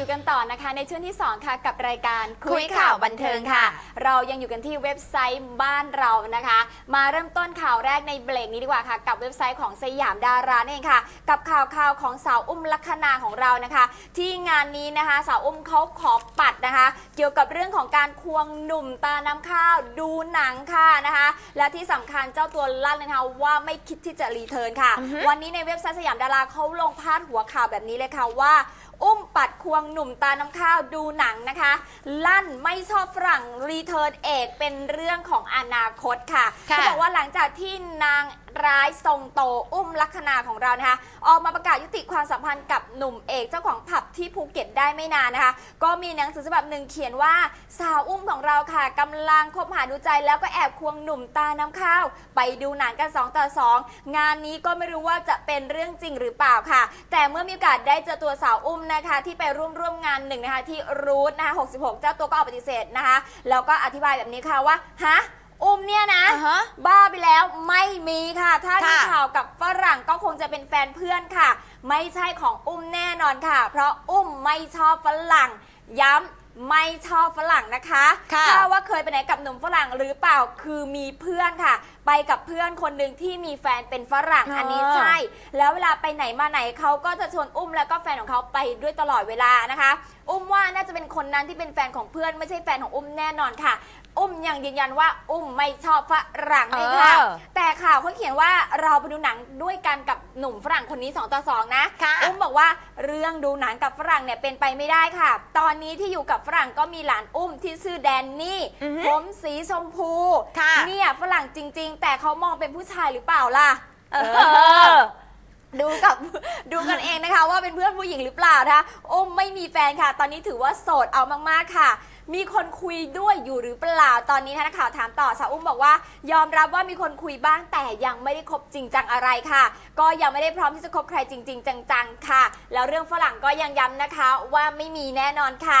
อยู่กันต่อนะคะในช่วงที่ 2 ค่ะกับรายการคุยข่าวบันเทิงค่ะ เรายังอยู่กันที่เว็บไซต์บ้านเรานะคะ มาเริ่มต้นข่าวแรกในเบรกนี้ดีกว่าค่ะ กับเว็บไซต์ของสยามดารานั่นเองค่ะ กับข่าวข่าวของสาวอุ้มลัคนาของเรานะคะ ที่งานนี้นะคะสาวอุ้มเขาขอปัดนะคะ เกี่ยวกับเรื่องของการควงหนุ่มตาน้ำข้าวดูหนังค่ะนะคะ และที่สำคัญเจ้าตัวลั่นเลยนะคะว่าไม่คิดที่จะรีเทิร์นค่ะ วันนี้ในเว็บไซต์สยามดาราเขาลงพาดหัวข่าวแบบนี้เลยค่ะว่า อุ้มปัดควงหนุ่มตาน้ำข้าวดูหนังนะคะ ลั่นไม่ชอบฝรั่งรีเทิร์นเอกเป็นเรื่องของอนาคตค่ะค่ะเขาบอกว่าหลังจากที่นางร้ายทรงโตอุ้มลัคนาของเรานะคะ ออกมาประกาศยุติความสัมพันธ์กับหนุ่มเอกเจ้าของผับที่ภูเก็ตได้ไม่นานนะคะ ก็มีหนังสือฉบับหนึ่งเขียนว่าสาวอุ้มของเราค่ะกำลังคบหาดูใจแล้วก็แอบควงหนุ่มตาน้ำข้าว ไปดูหนังกัน 2 ต่อ 2 งานนี้ก็ไม่รู้ว่าจะเป็นเรื่องจริงหรือเปล่าค่ะ แต่เมื่อมีโอกาสได้เจอตัวสาวอุ้มนะคะ ที่ไปร่วมร่วมงานหนึ่งนะคะที่รูทนะคะ66 เจ้าตัวก็ออกปฏิเสธนะคะแล้วก็อธิบายแบบนี้ค่ะว่าฮะ อุ้มเนี่ยนะ อ่าฮะบ้าไปแล้วไม่มีค่ะ ถ้ามีค่ะ ข่าวกับฝรั่งก็คงจะเป็นแฟนเพื่อนค่ะ ไม่ใช่ของอุ้มแน่นอนค่ะ เพราะอุ้มไม่ชอบฝรั่ง ย้ำไม่ชอบฝรั่งนะคะ ค่ะถ้าว่าเคยไปไหนกับหนุ่มฝรั่งหรือเปล่าคือมีเพื่อนค่ะไปกับเพื่อนคนหนึ่งที่มีแฟนเป็นฝรั่งอ๋ออัอันนี้ใช่ แล้วเวลาไปไหนมาไหนเขาก็จะชวนอุ้มแล้วก็แฟนของเขาไปด้วยตลอดเวลานะคะ อุ้มว่าน่าจะเป็นคนนั้นที่เป็นแฟนของเพื่อนไม่ใช่แฟนของอุ้มแน่นอนค่ะ อุ้มยังยืนยันว่าอุ้มไม่ชอบฝรั่งเลยค่ะ เออแต่ข่าวเขาเขียนว่าเราไปดูหนังด้วยกันกับหนุ่มฝรั่งคนนี้2ต่อ2นะค่ะ อุ้มบอกว่าเรื่องดูหนังกับฝรั่งเนี่ยเป็นไปไม่ได้ค่ะ ตอนนี้ที่อยู่กับฝรั่งก็มีหลานอุ้มที่ชื่อแดนนี่อือฮึผมสีชมพูค่ะ เนี่ยฝรั่งจริงๆแต่เขามองเป็นผู้ชายหรือเปล่าล่ะเอเออ ดูกับดูกันเองนะคะ ว่าเป็นเพื่อนผู้หญิงหรือเปล่านะคะอุ้มไม่มีแฟนค่ะ ตอนนี้ถือว่าโสดเอามากๆค่ะ มีคนคุยด้วยอยู่หรือเปล่าตอนนี้ท่านนักข่าวถามต่อสาวอุ้มบอกว่ายอมรับว่ามีคนคุยบ้างแต่ยังไม่ได้คบจริงจังอะไรค่ะ ก็ยังไม่ได้พร้อมที่จะคบใครจริง ๆ จังๆค่ะ แล้วเรื่องฝรั่งก็ยังย้ำนะคะว่าไม่มีแน่นอนค่ะ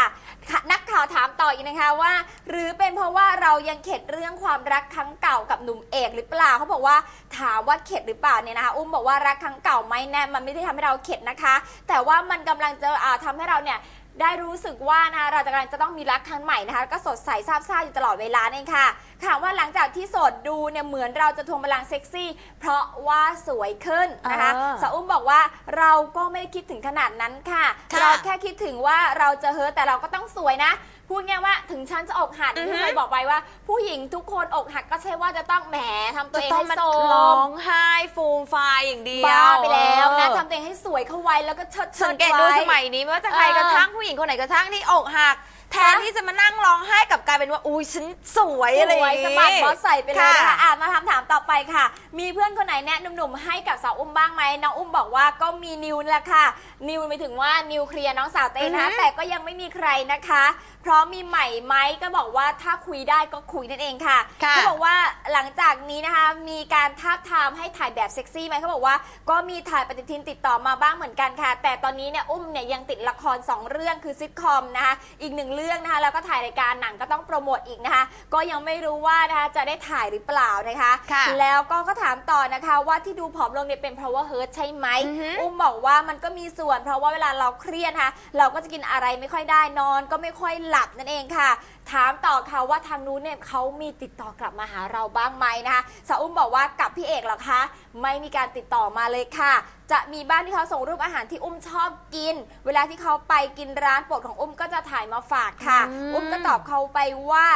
นักข่าวถามต่ออีกนะคะว่า หรือเป็นเพราะว่าเรายังเข็ดเรื่องความรักครั้งเก่ากับหนุ่มเอกหรือเปล่าเขาบอกว่าถามว่าเข็ดหรือเปล่าเนี่ยนะคะอุ้มบอกว่ารักครั้งเก่าไหมแน่มันไม่ได้ทำให้เราเข็ดนะคะ แต่ว่ามันกำลังจะอ่าทำให้เราเนี่ย ได้รู้สึกว่านะคะเราจะกำลังจะต้องมีรักครั้งใหม่นะคะแล้วก็สดใสซาบซ่าอยู่ตลอดเวลานั่นเองค่ะถามว่าหลังจากที่โสดดูเนี่ยเหมือนเราจะทวงพลังเซ็กซี่ เพราะว่าสวยขึ้นนะคะอ่าสาวอุ้มบอกว่าเราก็ไม่ได้คิดถึงขนาดนั้นค่ะ ค่ะ เราแค่คิดถึงว่าเราจะเฮิร์ตแต่เราก็ต้องสวยนะ พูดง่ายว่าถึงฉันจะอกหักอือฮึที่เคยบอกไปว่า ผู้หญิงทุกคนอกหักก็ใช่ว่าจะต้องแหมทำตัวเองต้ให้มาโซร้อมงไห้ฟูมฟายอย่างเดียวบ้าไปแล้วนะเออทำตัวเองให้สวยเข้าไว้แล้วก็เชิดเชิสัดงเกตดูไว้สมัยนี้ไม่ว่าจะใครเออกระทั่งผู้หญิงคนไหนกระทั่งที่อกหัก แทนที่จะมานั่งร้องไห้กลับกลายเป็นว่าอุ้ยฉันสวยอะไรอย่างสวยงี้ สะบัดบอสใส่ไปเลยนะคะค่ะอะมาทำถามต่อไปค่ะ มีเพื่อนคนไหนแนะหนุ่มๆให้กับสาวอุ้มบ้างไหมน้องอุ้มบอกว่าก็มีนิวนี่แหละค่ะ นิวหมายถึงว่านิวเคลียร์น้องสาวเต้นนะคะอือฮึ แต่ก็ยังไม่มีใครนะคะ เพราะมีใหม่ไหมก็บอกว่าถ้าคุยได้ก็คุยนั่นเองค่ะ ค่ะเขาบอกว่าหลังจากนี้นะคะมีการทาบทามให้ถ่ายแบบเซ็กซี่ไหมเขาบอกว่าก็มีถ่ายปฏิทินติดต่อมาบ้างเหมือนกันค่ะ แต่ตอนนี้เนี่ยอุ้มเนี่ยยังติดละครสองเรื่องคือซิทคอมนะคะอีกหนึ่งเรื่องนะคะ แล้วก็ถ่ายรายการหนังก็ต้องโปรโมทอีกนะคะ ก็ยังไม่รู้ว่านะคะจะได้ถ่ายหรือเปล่านะคะ ค่ะแล้วก็ก็ถามต่อนะคะ ว่าที่ดูผอมลงเนี่ยเป็นเพราะว่าเฮิร์ตใช่ไหมอือฮึ อุ้มบอกว่ามันก็มีส่วน เพราะว่าเวลาเราเครียดนะคะเราก็จะกินอะไรไม่ค่อยได้นอน ก็ไม่ค่อยหลับนั่นเองค่ะ ถามต่อค่ะว่าทางนู้นเนี่ยเขามีติดต่อกลับมาหาเราบ้างไหมนะคะสาวอุ้มบอกว่ากับพี่เอกเหรอคะไม่มีการติดต่อมาเลยค่ะ จะมีบ้านที่เขาส่งรูปอาหารที่อุ้มชอบกิน เวลาที่เขาไปกินร้านโปรดของอุ้มก็จะถ่ายมาฝากค่ะ อืม อุ้มก็ตอบเขาไปว่า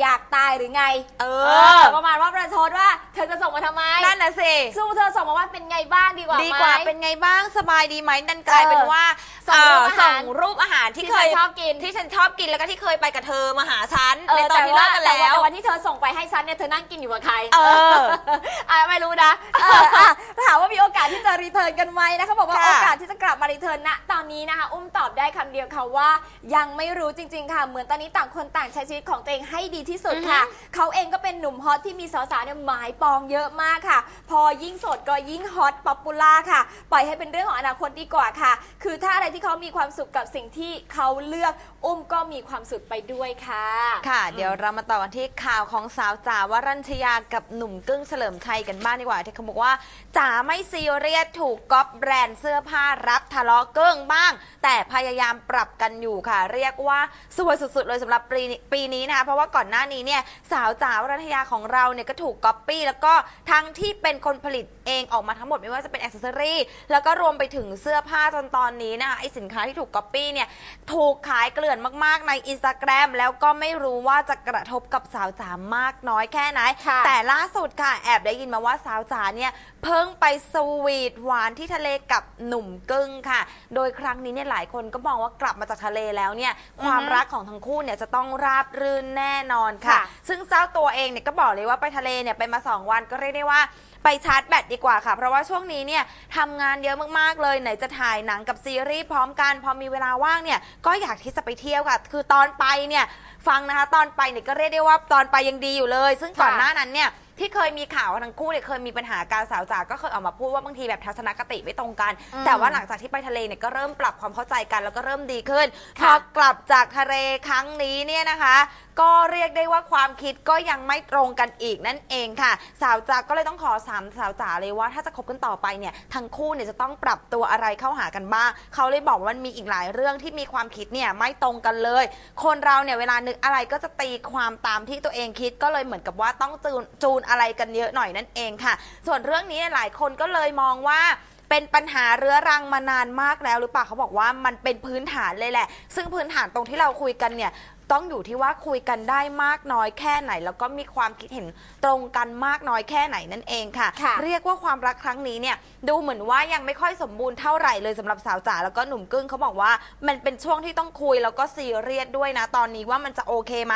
อยากตายหรือไงเอเออ ประมาณว่าประชดว่าเธอจะส่งมาทำไมนั่นน่ะสิ สู้เธอส่งมาว่าเป็นไงบ้างดีกว่าดีกว่าไหม เป็นไงบ้างสบายดีไหมนั่นกลายเป็นว่าส่งรูปอาหารเส่งรูปอาหารที่ที่เคเคยยชอบกิน ที่ฉันชอบกินแล้วก็ที่เคยไปกับเธอมาหาฉันเอในอตอนที่เลิกกันแต่แล้วแต่วันที่เธอส่งไปให้ฉันเนี่ยเธอนั่งกินอยู่กับใครเอออะไม่รู้นะเอออะถามว่ามีโอกาสที่จะรีเทิร์นกันไหมนะเขาบอกว่าค่ะ โอกาสที่จะกลับมารีเทิร์นณตอนนี้นะคะ อุ้มตอบได้คำเดียวค่ะว่า ยังไม่รู้จริง ๆ ค่ะ เหมือนตอนนี้ต่างคนต่างใช้ชีวิตของตัวเองให้ดีที่สุดค่ะ เขาเองก็เป็นหนุ่มฮอตที่มีสาวๆเนี่ยหมายปองเยอะมากค่ะ พอยิ่งโสดก็ยิ่งฮอตป๊อปปูล่าค่ะ ปล่อยให้เป็นเรื่องของอนาคตดีกว่าค่ะ คือถ้าอะไรที่เขามีความสุขกับสิ่งที่เขาเลือกอุ้มก็มีความสุขไปด้วยค่ะ ค่ะ เดี๋ยวเรามาต่อกันที่ข่าวของสาวจ๋าวรัญชยากับหนุ่มกึ้งเฉลิมชัยกันบ้างดีกว่าที่เขาบอกว่าจ๋าไม่ซีเรียสถูกก๊อปแบรนด์เสื้อผ้ารับทะเลาะเกิ้งบ้าง แต่พยายามปรับกันอยู่ค่ะ เรียกว่าสวยสุดๆเลยสำหรับปีนี้ปีนี้นะคะเพราะว่าก่อนหน้านี้เนี่ยสาวจ๋าวรัตยาของเราเนี่ยก็ถูกก๊อปปี้แล้วก็ทั้งที่เป็นคนผลิตเองออกมาทั้งหมดไม่ว่าจะเป็นอ c เซสซอรี่แล้วก็รวมไปถึงเสื้อผ้าจนตอนนี้นะคะไอสินค้าที่ถูกก๊อปปี้เนี่ยถูกขายเกลื่อนมากๆในอินสตาแกรมแล้วก็ไม่รู้ว่าจะกระทบกับสาวจ๋ามากน้อยแค่ไหนค่ะแต่ล่าสุดค่ะแอบได้ยินมาว่าสาวจ๋าเนี่ยเพิ่งไปสวีทหวานที่ทะเลกับหนุ่มกึ้งค่ะ โดยครั้งนี้เนี่ยหลายคนก็มองว่ากลับมาจากทะเลแล้วเนี่ยความรักของทั้งคู่เนี่ยจะต้องราบรื่นแน่นอนค่ะ ค่ะซึ่งเจ้าตัวเองเนี่ยก็บอกเลยว่าไปทะเลเนี่ยไปมา 2 วันก็เรียกได้ว่า ไปชาร์จแบตดีกว่าค่ะ เพราะว่าช่วงนี้เนี่ยทำงานเยอะมากๆเลยไหนจะถ่ายหนังกับซีรีส์พร้อมกัน พอมีเวลาว่างเนี่ยก็อยากที่จะไปเที่ยวค่ะ คือตอนไปเนี่ยฟังนะคะตอนไปเนี่ยก็เรียกได้ว่าตอนไปยังดีอยู่เลย ซึ่งก่อนหน้านั้นเนี่ยที่เคยมีข่าวว่าทั้งคู่เนี่ยเคยมีปัญหาการสาวจากก็เคยออกมาพูดว่าบางทีแบบทัศนคติไม่ตรงกันอืมแต่ว่าหลังจากที่ไปทะเลเนี่ยก็เริ่มปรับความเข้าใจกันแล้วก็เริ่มดีขึ้นพค่ะอกลับจากทะเลครั้งนี้เนี่ยนะคะ ก็เรียกได้ว่าความคิดก็ยังไม่ตรงกันอีกนั่นเองค่ะ สาวจากก็เลยต้องขอสาามสาวจ๋าเลยว่าถ้าจะคบกันต่อไปเนี่ยทั้งคู่เนี่ยจะต้องปรับตัวอะไรเข้าหากันบ้างเขาเลยบอกว่ามันมีอีกหลายเรื่องที่มีความคิดเนี่ยไม่ตรงกันเลย คนเราเนี่ยเวลานึกอะไรก็จะตีความตามที่ตัวเองคิดก็เลยเหมือนกับว่าต้องจูนจูนอะไรกันเยอะหน่อยนั่นเองค่ะ ส่วนเรื่องนี้หลายคนก็เลยมองว่าเป็นปัญหาเรื้อรังมานานมากแล้วหรือเปล่าเขาบอกว่ามันเป็นพื้นฐานเลยแหละ ซึ่งพื้นฐานตรงที่เราคุยกันเนี่ย ต้องอยู่ที่ว่าคุยกันได้มากน้อยแค่ไหน แล้วก็มีความคิดเห็นตรงกันมากน้อยแค่ไหนนั่นเองค่ะ ค่ะ เรียกว่าความรักครั้งนี้เนี่ยดูเหมือนว่ายังไม่ค่อยสมบูรณ์เท่าไหร่เลยสำหรับสาวจ๋าแล้วก็หนุ่มกึ้งเขาบอกว่า มันเป็นช่วงที่ต้องคุยแล้วก็ซีเรียสด้วยนะตอนนี้ว่ามันจะโอเคไหม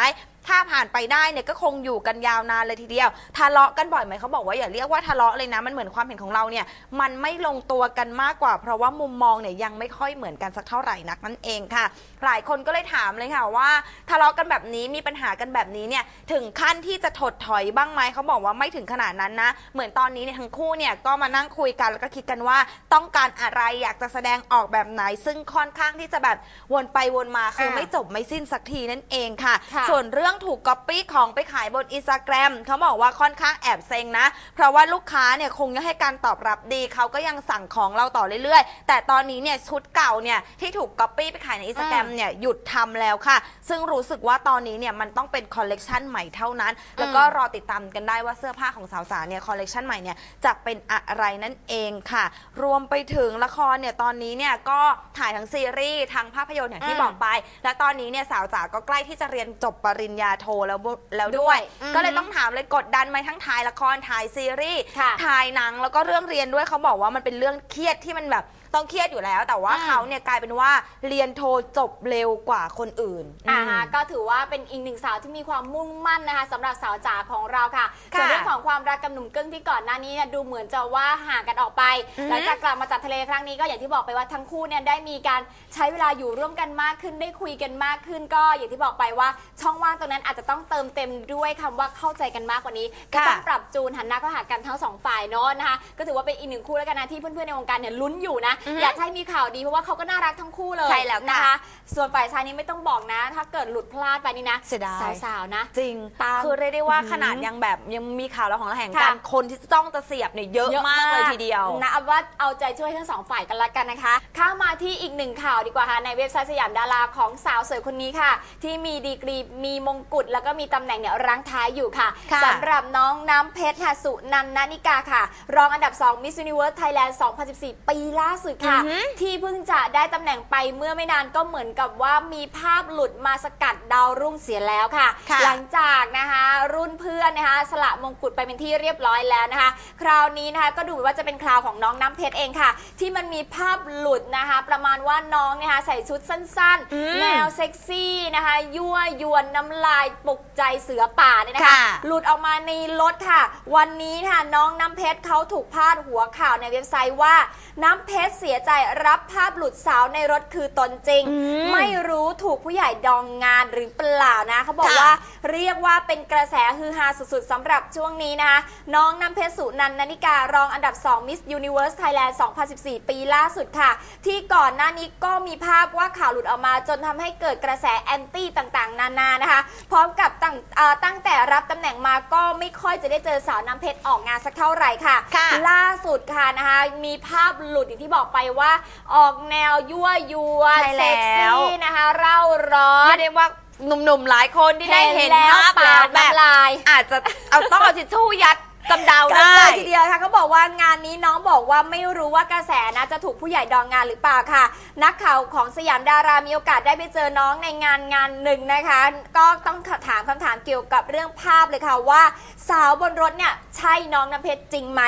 ถ้าผ่านไปได้เนี่ยก็คงอยู่กันยาวนานเลยทีเดียวทะเลาะกันบ่อยไหมเขาบอกว่าอย่าเรียกว่าทะเลาะเลยนะมันเหมือนความเห็นของเราเนี่ยมันไม่ลงตัวกันมากกว่า เพราะว่ามุมมองเนี่ยยังไม่ค่อยเหมือนกันสักเท่าไหร่นักนั่นเองค่ะ หลายคนก็เลยถามเลยค่ะว่า ทะเลาะกันแบบนี้มีปัญหากันแบบนี้เนี่ยถึงขั้นที่จะถดถอยบ้างไหมเขาบอกว่าไม่ถึงขนาดนั้นนะ เหมือนตอนนี้เนี่ยทั้งคู่เนี่ยก็มานั่งคุยกันแล้วก็คิดกันว่า ต้องการอะไรอยากจะแสดงออกแบบไหน ซึ่งค่อนข้างที่จะแบบวนไปวนมาคืออ่าไม่จบไม่สิ้นสักทีนั่นเองค่ะค่ะส่วนเรื่องถูกก๊อปปี้ของไปขายบนอินสตาแกรมเขาบอกว่าค่อนข้างแอบเซ็งนะ เพราะว่าลูกค้าเนี่ยคงยังให้การตอบรับดีเขาก็ยังสั่งของเราต่อเรื่อยๆ แต่ตอนนี้เนี่ยชุดเก่าเนี่ยที่ถูกก๊อปปี้ไปขายในอินสตาแกรมอืมเนี่ยหยุดทำแล้วค่ะ ซึ่งรู้สึกว่าตอนนี้เนี่ยมันต้องเป็นคอลเลกชันใหม่เท่านั้น แล้วก็รอติดตามกันได้ว่าเสื้อผ้าของสาวสาเนี่ยคอลเลกชันใหม่เนี่ยจะเป็นอะไรนั่นเองค่ะ รวมไปถึงละครเนี่ยตอนนี้เนี่ยก็ถ่ายทั้งซีรีส์ทั้งภาพยนตร์อย่างที่อืมบอกไป และตอนนี้เนี่ยสาวจ๋าก็ใกล้ที่จะเรียนจบปริญญาโทแล้วบุแล้วด้วยอืมก็เลยต้องถามเลยกดดันไหมทั้งถ่ายละครถ่ายซีรีส์ค่ะถ่ายหนังแล้วก็เรื่องเรียนด้วยเขาบอกว่ามันเป็นเรื่องเครียดที่มันแบบ ต้องเครียดอยู่แล้ว แต่ว่าอืมเขาเนี่ยกลายเป็นว่าเรียนโทจบเร็วกว่าคนอื่น อ่าอืฮะมก็ถือว่าเป็นอีกหนึ่งสาวที่มีความมุ่งมั่นนะคะสำหรับสาวจ๋าของเราค่ะค่ะส่วนเรื่องของความรักกับหนุ่มกึ้งที่ก่อนหน้านี้เนี่ยดูเหมือนจะว่าห่างกันออกไปอือฮึหลังจากกลับมาจากทะเลครั้งนี้ก็อย่างที่บอกไปว่าทั้งคู่เนี่ยได้มีการใช้เวลาอยู่ร่วมกันมากขึ้นได้คุยกันมากขึ้น ก็อย่างที่บอกไปว่าช่องว่างตรงนั้นอาจจะต้องเติมเต็มด้วยคำว่าเข้าใจกันมากกว่านี้ก็ต้องปรับจูนหันหน้าเข้าหากันทั้งสองฝ่ายเนาะนะคะก็ถือว่าเป็นอีกหนึ่งคู่แล้วกันนะที่เพื่อนๆในวงการเนี่ยลุ้นอยู่นะอือฮึอยากจะให้มีข่าวดีเพราะว่าเขาก็น่ารักทั้งคู่เลยใช่แล้วค่ะ นะคะส่วนฝ่ายชายนี้ไม่ต้องบอกนะ ถ้าเกิดหลุดพลาดไปนี่นะเสียดาย สาวๆนะ จริงตามคือเรียกได้ว่าอื้อหือขนาดยังแบบยังมีข่าวแล้วของระแหงค่ะกันคนที่จ้องจะเสียบเนี่ยเยอะมากเลยทีเดียว นะเอาว่าเอาใจช่วยทั้งสองฝ่ายกันละกันนะคะ ข้ามมาที่อีกหนึ่งข่าวดีกว่าค่ะ ในเว็บไซต์สยามดาราของสาวสวยคนนี้ค่ะ ที่มีดีกรีมีมงกุฎแล้วก็มีตำแหน่งเนี่ยรั้งท้ายอยู่ค่ะค่ะสำหรับน้องน้ำเพชรค่ะสุนันนานิกาค่ะ รองอันดับ 2 Miss Universe Thailand 2014 ปีล่าสุดค่ะ อือหือ ที่เพิ่งจะได้ตำแหน่งไปเมื่อไม่นานก็เหมือนกับว่ามีภาพหลุดมาสกัดดาวรุ่งเสียแล้วค่ะ ค่ะ หลังจากนะคะรุ่นเพื่อนนะคะสละมงกุฎไปเป็นที่เรียบร้อยแล้วนะคะ คราวนี้นะคะก็ดูเหมือนว่าจะเป็นคราวของน้องน้ำเพชรเองค่ะ ที่มันมีภาพหลุดนะคะ ประมาณว่าน้องนะคะใส่ชุดสั้นอืมๆ แนวเซ็กซี่นะคะยั่วยวนน้ำลายปลุกใจเสือป่าเนี่ยนะคะ ค่ะ หลุดออกมาในรถค่ะ วันนี้ค่ะน้องน้ำเพชรเขาถูกพาดหัวข่าวในเว็บไซต์ว่า น้ำเพชรเสียใจรับภาพหลุดสาวในรถคือตนจริงอืมไม่รู้ถูกผู้ใหญ่ดองงานหรือเปล่านะเขาบอกค่ะว่าเรียกว่าเป็นกระแสฮือฮาสุดๆสำหรับช่วงนี้นะคะน้องน้ำเพชรสุนันท์นานิการองอันดับ 2 Miss Universe Thailand 2014 ปีล่าสุดค่ะ ที่ก่อนหน้านี้ก็มีภาพว่าข่าวหลุดออกมาจนทำให้เกิดกระแสแอนตี้ต่างๆ นานานะคะ พร้อมกับตั้งเอ่อตั้งแต่รับตำแหน่งมาก็ไม่ค่อยจะได้เจอสาวน้ำเพชรออกงานสักเท่าไหร่ค่ะค่ะล่าสุดค่ะนะคะมีภาพหลุดอย่างที่บอกไปว่าออกแนวยั่วยวนใช่แล้วเซ็กซี่นะคะ เร่าร้อนไม่ได้ว่าหนุ่มๆหลายคนที่ได้เห็นแล้วภาพปาแล้วดแบบ น้ำลาย อาจจะเอาต้องเอาทิชชู่ยัด กำเดากันได้ เลยทีเดียวค่ะเขาบอกว่างานนี้น้องบอกว่าไม่รู้ว่ากระแสนะจะถูกผู้ใหญ่ดองงานหรือเปล่าค่ะ นักข่าวของสยามดารามีโอกาสได้ไปเจอน้องในงานงานหนึ่งนะคะ ก็ต้องถามคำถามเกี่ยวกับเรื่องภาพเลยค่ะว่า สาวบนรถเนี่ยใช่น้องน้ำเพชรจริงไหม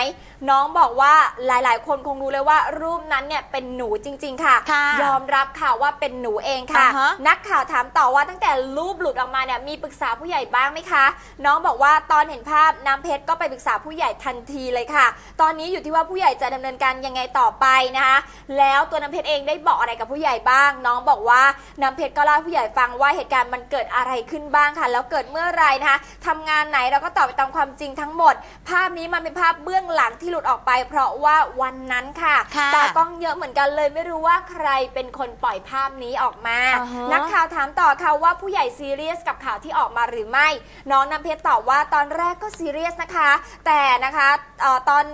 น้องบอกว่าหลายๆ คนคงรู้เลยว่ารูปนั้นเนี่ยเป็นหนูจริง ๆ ค่ะ ค่ะยอมรับค่ะว่าเป็นหนูเองค่ะ อ่าฮะ นักข่าวถามต่อว่าตั้งแต่รูปหลุดออกมาเนี่ยมีปรึกษาผู้ใหญ่บ้างไหมคะ น้องบอกว่าตอนเห็นภาพน้ำเพชรก็ไปปรึกษาผู้ใหญ่ทันทีเลยค่ะ ตอนนี้อยู่ที่ว่าผู้ใหญ่จะดำเนินการยังไงต่อไปนะคะ แล้วตัวน้ำเพชรเองได้บอกอะไรกับผู้ใหญ่บ้าง น้องบอกว่าน้ำเพชรก็เล่าให้ผู้ใหญ่ฟังว่าเหตุการณ์มันเกิดอะไรขึ้นบ้างค่ะ แล้วเกิดเมื่อไหรนะคะทำงานไหนเราก็ตอบไปตามความจริงทั้งหมด ภาพนี้มันเป็นภาพเบื้องหลังที่หลุดออกไป เพราะว่าวันนั้นค่ะค่ะตากล้องเยอะเหมือนกันเลยไม่รู้ว่าใครเป็นคนปล่อยภาพนี้ออกมาอ่าฮะนักข่าวถามต่อค่ะว่าผู้ใหญ่ซีเรียสกับข่าวที่ออกมาหรือไม่ น้องน้ำเพชรตอบว่าตอนแรกก็ซีเรียสนะคะแต่นะคะออตอน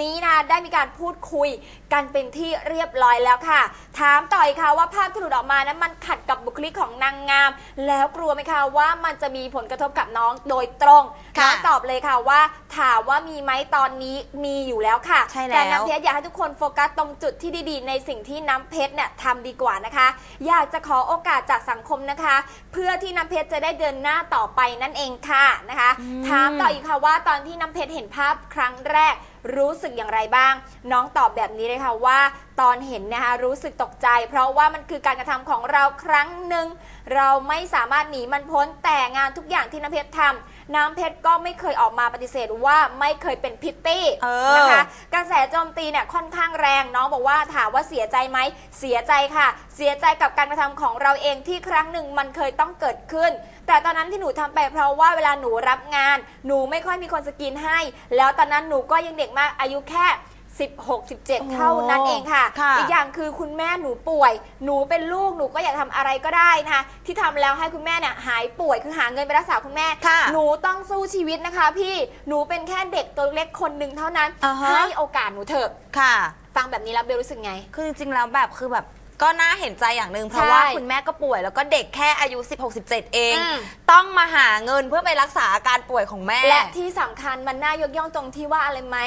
นี้นะได้มีการพูดคุยกันเป็นที่เรียบร้อยแล้วค่ะ ถามต่ออีกค่ะว่าภาพที่หลุดออกมานั้นมันขัดกับบุคลิกของนางงาม แล้วกลัวไหมคะว่ามันจะมีผลกระทบกับน้องโดยตรงค่ะน้องตอบเลยค่ะว่า ถามว่ามีไหมตอนนี้มีอยู่แล้วค่ะใช่แล้วแต่น้ำเพชรอยากให้ทุกคนโฟกัสตรงจุดที่ดีๆ ในสิ่งที่น้ำเพชรเนี่ยทำดีกว่านะคะ อยากจะขอโอกาสจากสังคมนะคะ เพื่อที่น้ำเพชรจะได้เดินหน้าต่อไปนั่นเองค่ะนะคะอืมถามต่ออีกค่ะว่าตอนที่น้ำเพชรเห็นภาพครั้งแรก รู้สึกอย่างไรบ้าง น้องตอบแบบนี้เลยค่ะว่า ตอนเห็นนะคะรู้สึกตกใจ เพราะว่ามันคือการกระทำของเราครั้งหนึ่งเราไม่สามารถหนีมันพ้นแต่งานทุกอย่างที่น้ำเพชรทำน้ำเพชรก็ไม่เคยออกมาปฏิเสธว่าไม่เคยเป็นพิตตี้เออนะคะกระแสโจมตีเนี่ยค่อนข้างแรงน้องบอกว่าถามว่าเสียใจไหมเสียใจค่ะ เสียใจกับการกระทำของเราเองที่ครั้งหนึ่งมันเคยต้องเกิดขึ้น แต่ตอนนั้นที่หนูทำไปเพราะว่าเวลาหนูรับงาน หนูไม่ค่อยมีคนสกินให้ แล้วตอนนั้นหนูก็ยังเด็กมากอายุแค่16 17 เท่านั้นเองค่ะค่ะอีกอย่างคือคุณแม่หนูป่วย หนูเป็นลูกหนูก็อยากทำอะไรก็ได้นะคะที่ทำแล้วให้คุณแม่เนี่ยหายป่วยคือหาเงินไปรักษาคุณแม่ค่ะหนูต้องสู้ชีวิตนะคะ พี่หนูเป็นแค่เด็กตัวเล็กคนหนึ่งเท่านั้นอ่าฮะให้โอกาสหนูเถอะค่ะ ฟังแบบนี้แล้วเบลรู้สึกไง คือจริงๆแล้วแบบคือแบบ ก็น่าเห็นใจอย่างหนึ่งเพราะว่าใช่คุณแม่ก็ป่วยแล้วก็เด็กแค่อายุ 16-17 เอง อืม ต้องมาหาเงินเพื่อไปรักษาอาการป่วยของแม่ และที่สำคัญมันน่ายกย่องตรงที่ว่าอะไรไหม